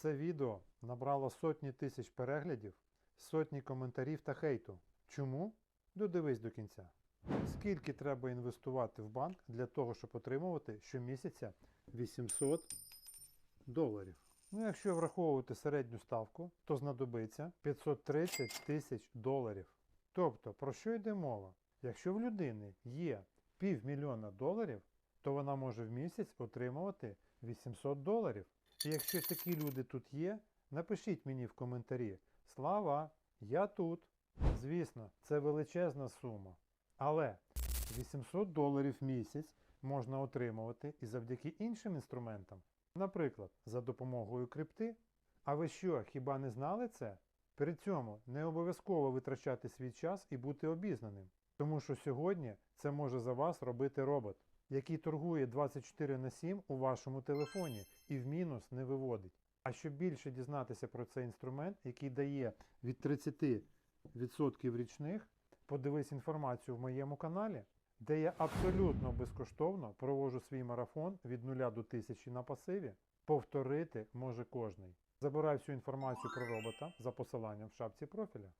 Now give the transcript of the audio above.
Це відео набрало сотні тисяч переглядів, сотні коментарів та хейту. Чому? Додивись до кінця. Скільки треба інвестувати в банк для того, щоб отримувати щомісяця 800 доларів? Ну, якщо враховувати середню ставку, то знадобиться 530 тисяч доларів. Тобто, про що йде мова? Якщо в людини є півмільйона доларів, то вона може в місяць отримувати 800 доларів. І якщо такі люди тут є, напишіть мені в коментарі Слава, я тут. Звісно, це величезна сума. Але 800 доларів в місяць можна отримувати і завдяки іншим інструментам. Наприклад, за допомогою крипти. А ви що, хіба не знали це? При цьому не обов'язково витрачати свій час і бути обізнаним. Тому що сьогодні це може за вас робити робот, який торгує 24 на 7 у вашому телефоні і в мінус не виводить. А щоб більше дізнатися про цей інструмент, який дає від 30% річних, подивись інформацію в моєму каналі, де я абсолютно безкоштовно проводжу свій марафон від 0 до 1000 на пасиві. Повторити може кожний. Забирай всю інформацію про робота за посиланням в шапці профіля.